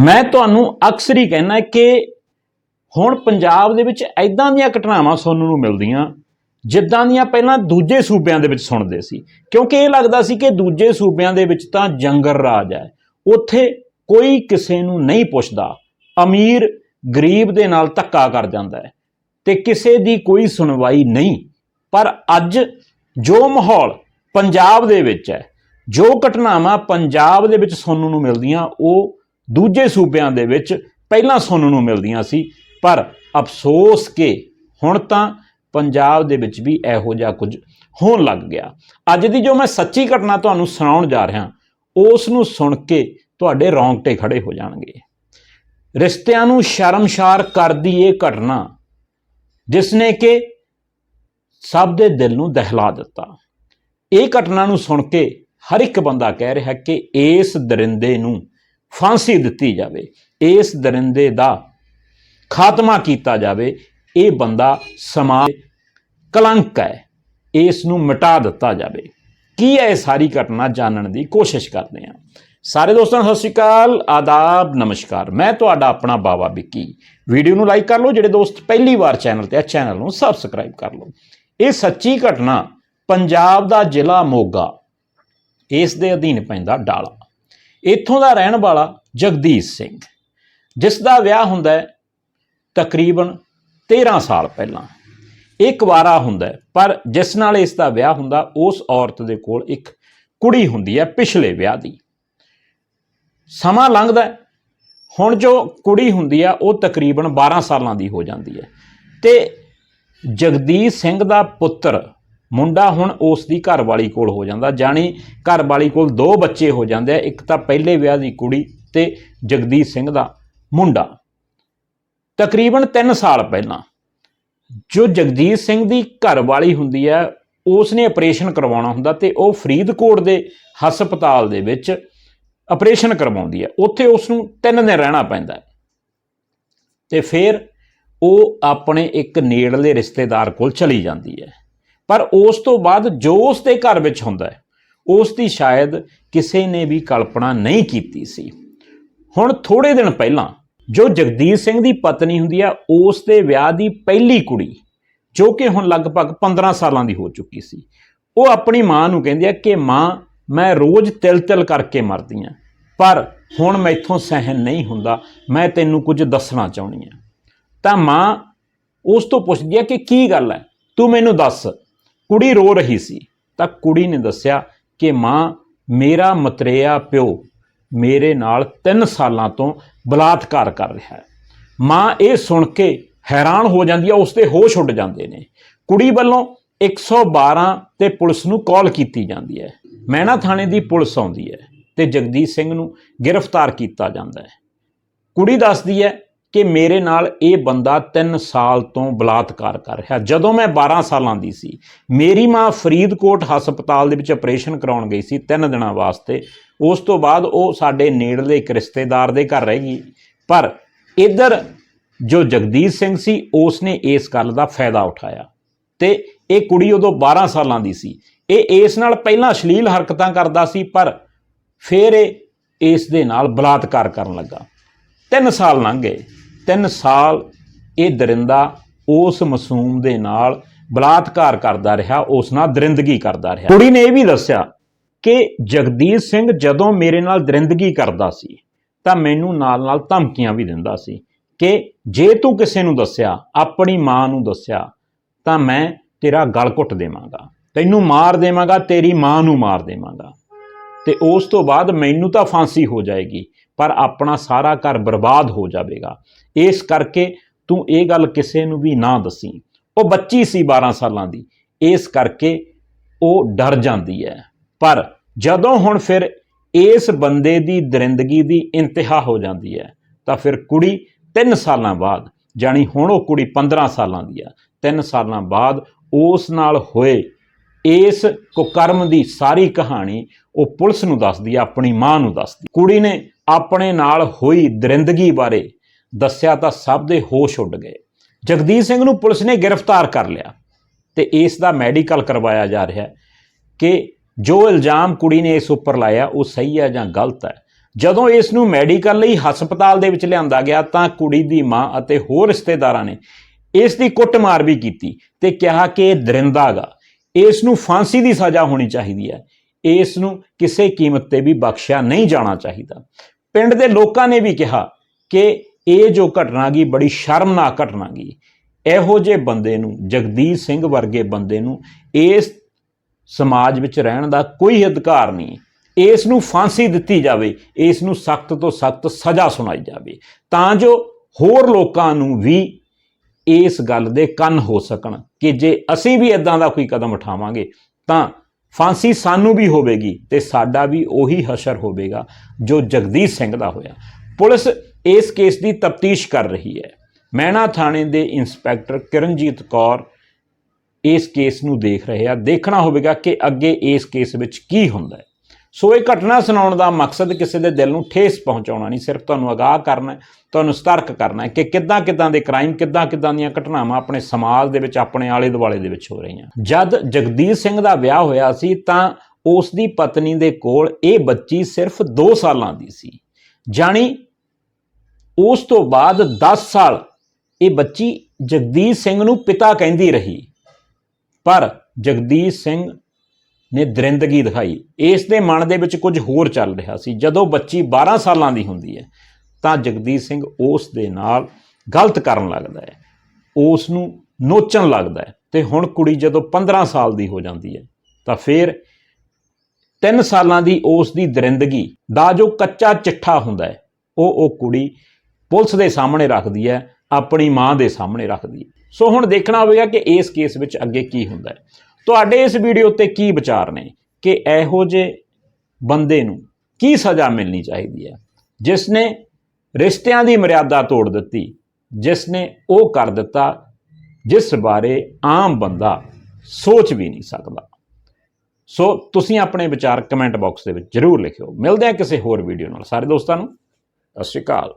ਮੈਂ ਤੁਹਾਨੂੰ ਅਕਸਰ ਹੀ ਕਹਿਣਾ ਕਿ ਹੁਣ ਪੰਜਾਬ ਦੇ ਵਿੱਚ ਐਦਾਂ ਦੀਆਂ ਘਟਨਾਵਾਂ ਸੁਣਨ ਨੂੰ ਮਿਲਦੀਆਂ, ਜਿੱਦਾਂ ਦੀਆਂ ਪਹਿਲਾਂ ਦੂਜੇ ਸੂਬਿਆਂ ਦੇ ਵਿੱਚ ਸੁਣਦੇ ਸੀ। ਕਿਉਂਕਿ ਇਹ ਲੱਗਦਾ ਸੀ ਕਿ ਦੂਜੇ ਸੂਬਿਆਂ ਦੇ ਵਿੱਚ ਤਾਂ ਜੰਗਰ ਰਾਜ ਹੈ। ਉੱਥੇ ਕੋਈ ਕਿਸੇ ਨੂੰ ਨਹੀਂ ਪੁੱਛਦਾ। ਅਮੀਰ ਗਰੀਬ ਦੇ ਨਾਲ ਧੱਕਾ ਕਰ ਜਾਂਦਾ ਹੈ ਤੇ ਕਿਸੇ ਦੀ ਕੋਈ ਸੁਣਵਾਈ ਨਹੀਂ। ਪਰ ਅੱਜ ਜੋ ਮਾਹੌਲ ਪੰਜਾਬ ਦੇ ਵਿੱਚ ਹੈ, ਜੋ ਘਟਨਾਵਾਂ ਪੰਜਾਬ ਦੇ ਵਿੱਚ ਸੁਣਨ ਨੂੰ ਮਿਲਦੀਆਂ, ਉਹ ਦੂਜੇ ਸੂਬਿਆਂ ਦੇ ਵਿੱਚ ਪਹਿਲਾਂ ਸੁਣਨ ਨੂੰ ਮਿਲਦੀਆਂ ਸੀ, ਪਰ ਅਫਸੋਸ ਕਿ ਹੁਣ ਤਾਂ ਪੰਜਾਬ ਦੇ ਵਿੱਚ ਵੀ ਇਹੋ ਜਿਹਾ ਕੁਝ ਹੋਣ ਲੱਗ ਗਿਆ। ਅੱਜ ਦੀ ਜੋ ਮੈਂ ਸੱਚੀ ਘਟਨਾ ਤੁਹਾਨੂੰ ਸੁਣਾਉਣ ਜਾ ਰਿਹਾ, ਉਸ ਨੂੰ ਸੁਣ ਕੇ ਤੁਹਾਡੇ ਰੌਂਗਟੇ ਖੜੇ ਹੋ ਜਾਣਗੇ। ਰਿਸ਼ਤਿਆਂ ਨੂੰ ਸ਼ਰਮਸ਼ਾਰ ਕਰਦੀ ਇਹ ਘਟਨਾ ਜਿਸ ਨੇ ਕਿ ਸਭ ਦੇ ਦਿਲ ਨੂੰ ਦਹਿਲਾ ਦਿੱਤਾ। ਇਹ ਘਟਨਾ ਨੂੰ ਸੁਣ ਕੇ ਹਰ ਇੱਕ ਬੰਦਾ ਕਹਿ ਰਿਹਾ ਕਿ ਇਸ ਦਰਿੰਦੇ ਨੂੰ ਫਾਂਸੀ ਦਿੱਤੀ ਜਾਵੇ, ਇਸ ਦਰਿੰਦੇ ਦਾ ਖਾਤਮਾ ਕੀਤਾ ਜਾਵੇ, ਇਹ ਬੰਦਾ ਸਮਾਜ ਕਲੰਕ ਹੈ, ਇਸ ਨੂੰ ਮਿਟਾ ਦਿੱਤਾ ਜਾਵੇ। ਕੀ ਹੈ ਇਹ ਸਾਰੀ ਘਟਨਾ ਜਾਣਨ ਦੀ? ਕੋਸ਼ਿਸ਼ ਕਰਦੇ ਹਾਂ। ਸਾਰੇ ਦੋਸਤਾਂ, ਸਤਿ ਸ਼੍ਰੀ ਅਕਾਲ, ਆਦਾਬ, ਨਮਸਕਾਰ। ਮੈਂ ਤੁਹਾਡਾ ਆਪਣਾ ਬਾਬਾ ਵਿੱਕੀ। ਵੀਡੀਓ ਨੂੰ ਲਾਈਕ ਕਰ ਲਓ, ਜਿਹੜੇ ਦੋਸਤ ਪਹਿਲੀ ਵਾਰ ਚੈਨਲ ਤੇ ਆ, ਚੈਨਲ ਨੂੰ ਸਬਸਕ੍ਰਾਈਬ ਕਰ ਲਓ। ਇਹ ਸੱਚੀ ਘਟਨਾ ਪੰਜਾਬ ਦਾ ਜ਼ਿਲ੍ਹਾ ਮੋਗਾ, ਇਸ ਦੇ ਅਧੀਨ ਪੈਂਦਾ ਡਾਲਾ। ਇੱਥੋਂ ਦਾ ਰਹਿਣ ਵਾਲਾ ਜਗਦੀਸ਼ ਸਿੰਘ, ਜਿਸ ਦਾ ਵਿਆਹ ਹੁੰਦਾ ਹੈ ਤਕਰੀਬਨ 13 ਸਾਲ ਪਹਿਲਾਂ। ਇਹ ਕੁਵਾਰਾ ਹੁੰਦਾ ਪਰ ਜਿਸ ਨਾਲ ਇਸ ਦਾ ਵਿਆਹ ਹੁੰਦਾ, ਉਸ ਔਰਤ ਦੇ ਕੋਲ ਇੱਕ ਕੁੜੀ ਹੁੰਦੀ ਹੈ ਪਿਛਲੇ ਵਿਆਹ ਦੀ। ਸਮਾਂ ਲੰਘਦਾ ਹੁਣ ਜੋ ਕੁੜੀ ਹੁੰਦੀ ਆ, ਉਹ ਤਕਰੀਬਨ 12 ਸਾਲਾਂ ਦੀ ਹੋ ਜਾਂਦੀ ਹੈ। ਤੇ ਜਗਦੀਸ਼ ਸਿੰਘ ਦਾ ਪੁੱਤਰ ਮੁੰਡਾ ਹੁਣ ਉਸ ਦੀ ਘਰਵਾਲੀ ਕੋਲ ਹੋ ਜਾਂਦਾ। ਜਾਣੀ ਘਰਵਾਲੀ ਕੋਲ ਦੋ ਬੱਚੇ ਹੋ ਜਾਂਦੇ ਆ, ਇੱਕ ਤਾਂ ਪਹਿਲੇ ਵਿਆਹ ਦੀ ਕੁੜੀ ਤੇ ਜਗਦੀਪ ਸਿੰਘ ਦਾ ਮੁੰਡਾ। ਤਕਰੀਬਨ 3 ਸਾਲ ਪਹਿਲਾਂ ਜੋ ਜਗਦੀਸ਼ ਸਿੰਘ ਦੀ ਘਰਵਾਲੀ ਹੁੰਦੀ ਹੈ ਉਸ ਨੇ ਆਪਰੇਸ਼ਨ ਕਰਵਾਉਣਾ ਹੁੰਦਾ ਤੇ ਉਹ ਫਰੀਦਕੋਟ ਦੇ ਹਸਪਤਾਲ ਦੇ ਵਿੱਚ ਆਪਰੇਸ਼ਨ ਕਰਵਾਉਂਦੀ ਹੈ। ਉੱਥੇ ਉਸ ਨੂੰ 3 ਦਿਨ ਰਹਿਣਾ ਪੈਂਦਾ ਹੈ। ਤੇ ਫਿਰ ਉਹ ਆਪਣੇ ਇੱਕ ਨੇੜਲੇ ਰਿਸ਼ਤੇਦਾਰ ਕੋਲ ਚਲੀ ਜਾਂਦੀ ਹੈ। ਪਰ ਉਸ ਤੋਂ ਬਾਅਦ ਜੋ ਉਸ ਦੇ ਘਰ ਵਿੱਚ ਹੁੰਦਾ ਹੈ ਉਸ ਦੀ ਸ਼ਾਇਦ ਕਿਸੇ ਨੇ ਵੀ ਕਲਪਨਾ ਨਹੀਂ ਕੀਤੀ ਸੀ। ਹੁਣ ਥੋੜੇ ਦਿਨ ਪਹਿਲਾਂ ਜੋ ਜਗਦੀਸ਼ ਸਿੰਘ ਦੀ ਪਤਨੀ ਹੁੰਦੀ ਹੈ ਉਸ ਦੇ ਵਿਆਹ ਦੀ ਪਹਿਲੀ ਕੁੜੀ, ਜੋ ਕਿ ਹੁਣ ਲਗਭਗ 15 ਸਾਲਾਂ ਦੀ ਹੋ ਚੁੱਕੀ ਸੀ, ਉਹ ਆਪਣੀ ਮਾਂ ਨੂੰ ਕਹਿੰਦੀ ਹੈ ਕਿ ਮਾਂ, ਮੈਂ ਰੋਜ਼ ਤਿਲ-ਤਿਲ ਕਰਕੇ ਮਰਦੀ ਹਾਂ ਪਰ ਹੁਣ ਮੈਥੋਂ ਸਹਿਨ ਨਹੀਂ ਹੁੰਦਾ, ਮੈਂ ਤੈਨੂੰ ਕੁਝ ਦੱਸਣਾ ਚਾਹੁੰਦੀ ਹਾਂ ਤਾਂ ਮਾਂ ਉਸ ਤੋਂ ਪੁੱਛਦੀ ਹੈ ਕਿ ਕੀ ਗੱਲ ਹੈ? ਤੂੰ ਮੈਨੂੰ ਦੱਸ। ਕੁੜੀ ਰੋ ਰਹੀ ਸੀ, ਤਾਂ ਕੁੜੀ ਨੇ ਦੱਸਿਆ ਕਿ ਮਾਂ, ਮੇਰਾ ਮਤਰੇਆ ਪਿਓ ਮੇਰੇ ਨਾਲ 3 ਸਾਲਾਂ ਤੋਂ ਬਲਾਤਕਾਰ ਕਰ ਰਿਹਾ ਹੈ। ਮਾਂ ਇਹ ਸੁਣ ਕੇ ਹੈਰਾਨ ਹੋ ਜਾਂਦੀ ਹੈ ਉਸ ਦੇ ਹੋਸ਼ ਉੱਡ ਜਾਂਦੇ ਨੇ। ਕੁੜੀ ਵੱਲੋਂ 112 ਤੇ ਪੁਲਿਸ ਨੂੰ ਕਾਲ ਕੀਤੀ ਜਾਂਦੀ ਹੈ। ਮਹਿਣਾ ਥਾਣੇ ਦੀ ਪੁਲਿਸ ਆਉਂਦੀ ਹੈ ਤੇ ਜਗਦੀਸ਼ ਸਿੰਘ ਨੂੰ ਗ੍ਰਿਫਤਾਰ ਕੀਤਾ ਜਾਂਦਾ ਹੈ। ਕੁੜੀ ਦੱਸਦੀ ਹੈ ਕਿ ਮੇਰੇ ਨਾਲ ਇਹ ਬੰਦਾ 3 ਸਾਲ ਤੋਂ ਬਲਾਤਕਾਰ ਕਰ ਰਿਹਾ। ਜਦੋਂ ਮੈਂ 12 ਸਾਲਾਂ ਦੀ ਸੀ, ਮੇਰੀ ਮਾਂ ਫਰੀਦਕੋਟ ਹਸਪਤਾਲ ਦੇ ਵਿੱਚ ਆਪਰੇਸ਼ਨ ਕਰਾਉਣ ਗਈ ਸੀ 3 ਦਿਨਾਂ ਵਾਸਤੇ। ਉਸ ਤੋਂ ਬਾਅਦ ਉਹ ਸਾਡੇ ਨੇੜਲੇ ਇੱਕ ਰਿਸ਼ਤੇਦਾਰ ਦੇ ਘਰ ਰਹਿ ਗਈ। ਪਰ ਇੱਧਰ ਜੋ ਜਗਦੀਸ਼ ਸਿੰਘ ਸੀ ਉਸ ਨੇ ਇਸ ਗੱਲ ਦਾ ਫਾਇਦਾ ਉਠਾਇਆ। ਤੇ ਇਹ ਕੁੜੀ ਉਦੋਂ 12 ਸਾਲਾਂ ਦੀ ਸੀ। ਇਹ ਇਸ ਨਾਲ ਪਹਿਲਾਂ ਅਸ਼ਲੀਲ ਹਰਕਤਾਂ ਕਰਦਾ ਸੀ, ਪਰ ਫਿਰ ਇਹ ਇਸ ਦੇ ਨਾਲ ਬਲਾਤਕਾਰ ਕਰਨ ਲੱਗਾ। 3 ਸਾਲ ਲੰਘ ਗਏ। 3 ਸਾਲ ਇਹ ਦਰਿੰਦਾ ਉਸ ਮਾਸੂਮ ਦੇ ਨਾਲ ਬਲਾਤਕਾਰ ਕਰਦਾ ਰਿਹਾ, ਉਸ ਨਾਲ ਦਰਿੰਦਗੀ ਕਰਦਾ ਰਿਹਾ। ਕੁੜੀ ਨੇ ਇਹ ਵੀ ਦੱਸਿਆ ਕਿ ਜਗਦੀਸ਼ ਸਿੰਘ ਜਦੋਂ ਮੇਰੇ ਨਾਲ ਦਰਿੰਦਗੀ ਕਰਦਾ ਸੀ, ਤਾਂ ਮੈਨੂੰ ਨਾਲ-ਨਾਲ ਧਮਕੀਆਂ ਵੀ ਦਿੰਦਾ ਸੀ ਕਿ ਜੇ ਤੂੰ ਕਿਸੇ ਨੂੰ ਦੱਸਿਆ, ਆਪਣੀ ਮਾਂ ਨੂੰ ਦੱਸਿਆ, ਤਾਂ ਮੈਂ ਤੇਰਾ ਗਲ ਘੁੱਟ ਦੇਵਾਂਗਾ। ਤੈਨੂੰ ਮਾਰ ਦੇਵਾਂਗਾ, ਤੇਰੀ ਮਾਂ ਨੂੰ ਮਾਰ ਦੇਵਾਂਗਾ। ਤੇ ਉਸ ਤੋਂ ਬਾਅਦ ਮੈਨੂੰ ਤਾਂ ਫਾਂਸੀ ਹੋ ਜਾਏਗੀ। ਪਰ ਆਪਣਾ ਸਾਰਾ ਘਰ ਬਰਬਾਦ ਹੋ ਜਾਵੇਗਾ। ਇਸ ਕਰਕੇ ਤੂੰ ਇਹ ਗੱਲ ਕਿਸੇ ਨੂੰ ਵੀ ਨਾ ਦੱਸੀ। ਉਹ ਬੱਚੀ ਸੀ 12 ਸਾਲਾਂ ਦੀ। ਇਸ ਕਰਕੇ ਉਹ ਡਰ ਜਾਂਦੀ ਹੈ। ਪਰ ਜਦੋਂ ਹੁਣ ਫਿਰ ਇਸ ਬੰਦੇ ਦੀ ਦਰਿੰਦਗੀ ਦੀ ਇੰਤਹਾ ਹੋ ਜਾਂਦੀ ਹੈ, ਤਾਂ ਫਿਰ ਕੁੜੀ 3 ਸਾਲਾਂ ਬਾਅਦ, ਜਾਣੀ ਹੁਣ ਉਹ ਕੁੜੀ 15 ਸਾਲਾਂ ਦੀ ਆ 3 ਸਾਲਾਂ ਬਾਅਦ ਉਸ ਨਾਲ ਹੋਏ ਇਸ ਕੁਕਰਮ ਦੀ ਸਾਰੀ ਕਹਾਣੀ ਉਹ ਪੁਲਿਸ ਨੂੰ ਦੱਸਦੀ ਆ, ਆਪਣੀ ਮਾਂ ਨੂੰ ਦੱਸਦੀ। ਕੁੜੀ ਨੇ ਆਪਣੇ ਨਾਲ ਹੋਈ ਦਰਿੰਦਗੀ ਬਾਰੇ ਦੱਸਿਆ ਤਾਂ ਸਭ ਦੇ ਹੋਸ਼ ਉੱਡ ਗਏ। ਜਗਦੀਸ਼ ਸਿੰਘ ਨੂੰ ਪੁਲਿਸ ਨੇ ਗ੍ਰਿਫਤਾਰ ਕਰ ਲਿਆ ਤੇ ਇਸ ਦਾ ਮੈਡੀਕਲ ਕਰਵਾਇਆ ਜਾ ਰਿਹਾ ਹੈ ਕਿ ਜੋ ਇਲਜ਼ਾਮ ਕੁੜੀ ਨੇ ਇਸ ਉੱਪਰ ਲਾਇਆ, ਉਹ ਸਹੀ ਹੈ ਜਾਂ ਗਲਤ ਹੈ। ਜਦੋਂ ਇਸ ਨੂੰ ਮੈਡੀਕਲ ਲਈ ਹਸਪਤਾਲ ਦੇ ਵਿੱਚ ਲਿਆਂਦਾ ਗਿਆ, ਤਾਂ ਕੁੜੀ ਦੀ ਮਾਂ ਅਤੇ ਹੋਰ ਰਿਸ਼ਤੇਦਾਰਾਂ ਨੇ ਇਸ ਦੀ ਕੁੱਟਮਾਰ ਵੀ ਕੀਤੀ ਤੇ ਕਿਹਾ ਕਿ ਇਹ ਦਰਿੰਦਾ ਗਾ। ਇਸ ਨੂੰ ਫਾਂਸੀ ਦੀ ਸਜ਼ਾ ਹੋਣੀ ਚਾਹੀਦੀ ਹੈ। ਇਸ ਨੂੰ ਕਿਸੇ ਕੀਮਤ ਤੇ ਵੀ ਬਖਸ਼ਿਆ ਨਹੀਂ ਜਾਣਾ ਚਾਹੀਦਾ। ਪਿੰਡ ਦੇ ਲੋਕਾਂ ਨੇ ਵੀ ਕਿਹਾ ਕਿ ਇਹ ਜੋ ਘਟਨਾ ਗੀ ਬੜੀ ਸ਼ਰਮਨਾਕ ਘਟਨਾ ਗਈ। ਇਹੋ ਜਿਹੇ ਬੰਦੇ ਨੂੰ ਜਗਦੀਸ਼ ਸਿੰਘ ਵਰਗੇ ਬੰਦੇ ਨੂੰ ਇਸ ਸਮਾਜ ਵਿੱਚ ਰਹਿਣ ਦਾ ਕੋਈ ਅਧਿਕਾਰ ਨਹੀਂ। ਇਸ ਨੂੰ ਫਾਂਸੀ ਦਿੱਤੀ ਜਾਵੇ, ਇਸ ਨੂੰ ਸਖਤ ਤੋਂ ਸਖਤ ਸਜ਼ਾ ਸੁਣਾਈ ਜਾਵੇ। ਤਾਂ ਜੋ ਹੋਰ ਲੋਕਾਂ ਨੂੰ ਵੀ ਇਸ ਗੱਲ ਦੇ ਕੰਨ ਹੋ ਸਕਣ ਕਿ ਜੇ ਅਸੀਂ ਵੀ ਇਦਾਂ ਦਾ ਕੋਈ ਕਦਮ ਉਠਾਵਾਂਗੇ, ਤਾਂ ਫਾਂਸੀ ਸਾਨੂੰ ਵੀ ਹੋਵੇਗੀ ਤੇ ਸਾਡਾ ਵੀ ਉਹੀ ਹਸ਼ਰ ਹੋਵੇਗਾ ਜੋ ਜਗਦੀਸ਼ ਸਿੰਘ ਦਾ ਹੋਇਆ। ਪੁਲਿਸ ਇਸ ਕੇਸ ਦੀ ਤਫਤੀਸ਼ ਕਰ ਰਹੀ ਹੈ। ਮਹਿਣਾ ਥਾਣੇ ਦੇ ਇੰਸਪੈਕਟਰ ਕਿਰਨਜੀਤ ਕੌਰ ਇਸ ਕੇਸ ਨੂੰ ਦੇਖ ਰਹੇ ਆ। ਦੇਖਣਾ ਹੋਵੇਗਾ ਕਿ ਅੱਗੇ ਇਸ ਕੇਸ ਵਿੱਚ ਕੀ ਹੁੰਦਾ ਹੈ। ਸੋ ਇਹ ਘਟਨਾ ਸੁਣਾਉਣ ਦਾ ਮਕਸਦ ਕਿਸੇ ਦੇ ਦਿਲ ਨੂੰ ਠੇਸ ਪਹੁੰਚਾਉਣਾ ਨਹੀਂ, ਸਿਰਫ ਤੁਹਾਨੂੰ ਅਗਾਹ ਕਰਨਾ ਤੁਹਾਨੂੰ ਸਤਰਕ ਕਰਨਾ ਹੈ ਕਿ ਕਿੱਦਾਂ ਕਿੱਦਾਂ ਦੇ ਕ੍ਰਾਈਮ ਕਿੱਦਾਂ ਕਿੱਦਾਂ ਦੀਆਂ ਘਟਨਾਵਾਂ ਆਪਣੇ ਸਮਾਜ ਦੇ ਵਿੱਚ, ਆਪਣੇ ਆਲੇ ਦੁਆਲੇ ਦੇ ਵਿੱਚ ਹੋ ਰਹੀਆਂ। ਜਦ ਜਗਦੀਪ ਸਿੰਘ ਦਾ ਵਿਆਹ ਹੋਇਆ ਸੀ ਤਾਂ ਉਸ ਦੀ ਪਤਨੀ ਦੇ ਕੋਲ ਇਹ ਬੱਚੀ ਸਿਰਫ 2 ਸਾਲਾਂ ਦੀ ਸੀ। ਜਾਣੀ ਉਸ ਤੋਂ ਬਾਅਦ 10 ਸਾਲ ਇਹ ਬੱਚੀ ਜਗਦੀਪ ਸਿੰਘ ਨੂੰ ਪਿਤਾ ਕਹਿੰਦੀ ਰਹੀ। ਪਰ ਜਗਦੀਸ਼ ਸਿੰਘ ਨੇ ਦਰਿੰਦਗੀ ਦਿਖਾਈ। ਇਸ ਦੇ ਮਨ ਦੇ ਵਿੱਚ ਕੁਝ ਹੋਰ ਚੱਲ ਰਿਹਾ ਸੀ। ਜਦੋਂ ਬੱਚੀ 12 ਸਾਲਾਂ ਦੀ ਹੁੰਦੀ ਹੈ, ਤਾਂ ਜਗਦੀਸ਼ ਸਿੰਘ ਉਸ ਦੇ ਨਾਲ ਗਲਤ ਕਰਨ ਲੱਗਦਾ ਹੈ। ਉਸ ਨੂੰ ਨੋਚਣ ਲੱਗਦਾ ਹੈ ਤੇ ਹੁਣ ਕੁੜੀ ਜਦੋਂ 15 ਸਾਲ ਦੀ ਹੋ ਜਾਂਦੀ ਹੈ, ਤਾਂ ਫਿਰ 3 ਸਾਲਾਂ ਦੀ ਉਸ ਦੀ ਦਰਿੰਦਗੀ ਦਾ ਜੋ ਕੱਚਾ ਚਿੱਠਾ ਹੁੰਦਾ ਹੈ, ਉਹ ਉਹ ਕੁੜੀ ਪੁਲਿਸ ਦੇ ਸਾਹਮਣੇ ਰੱਖਦੀ ਹੈ, ਆਪਣੀ ਮਾਂ ਦੇ ਸਾਹਮਣੇ ਰੱਖਦੀ ਹੈ। ਸੋ ਹੁਣ ਦੇਖਣਾ ਹੋਵੇਗਾ ਕਿ ਇਸ ਕੇਸ ਵਿੱਚ ਅੱਗੇ ਕੀ ਹੁੰਦਾ ਹੈ। ਤੁਹਾਡੇ ਇਸ ਵੀਡੀਓ ਉੱਤੇ ਕੀ ਵਿਚਾਰ ਨੇ ਕਿ ਇਹੋ ਜਿਹੇ ਬੰਦੇ ਨੂੰ ਕੀ ਸਜ਼ਾ ਮਿਲਣੀ ਚਾਹੀਦੀ ਹੈ? ਜਿਸ ਨੇ ਰਿਸ਼ਤਿਆਂ ਦੀ ਮਰਿਆਦਾ ਤੋੜ ਦਿੱਤੀ ਜਿਸ ਨੇ ਉਹ ਕਰ ਦਿੱਤਾ, ਜਿਸ ਬਾਰੇ ਆਮ ਬੰਦਾ ਸੋਚ ਵੀ ਨਹੀਂ ਸਕਦਾ। ਸੋ ਤੁਸੀਂ ਆਪਣੇ ਵਿਚਾਰ ਕਮੈਂਟ ਬਾਕਸ ਦੇ ਵਿੱਚ ਜਰੂਰ ਲਿਖਿਓ। ਮਿਲਦੇ ਹਾਂ ਕਿਸੇ ਹੋਰ ਵੀਡੀਓ ਨਾਲ। ਸਾਰੇ ਦੋਸਤਾਂ ਨੂੰ, ਸਤਿ ਸ਼੍ਰੀ ਅਕਾਲ।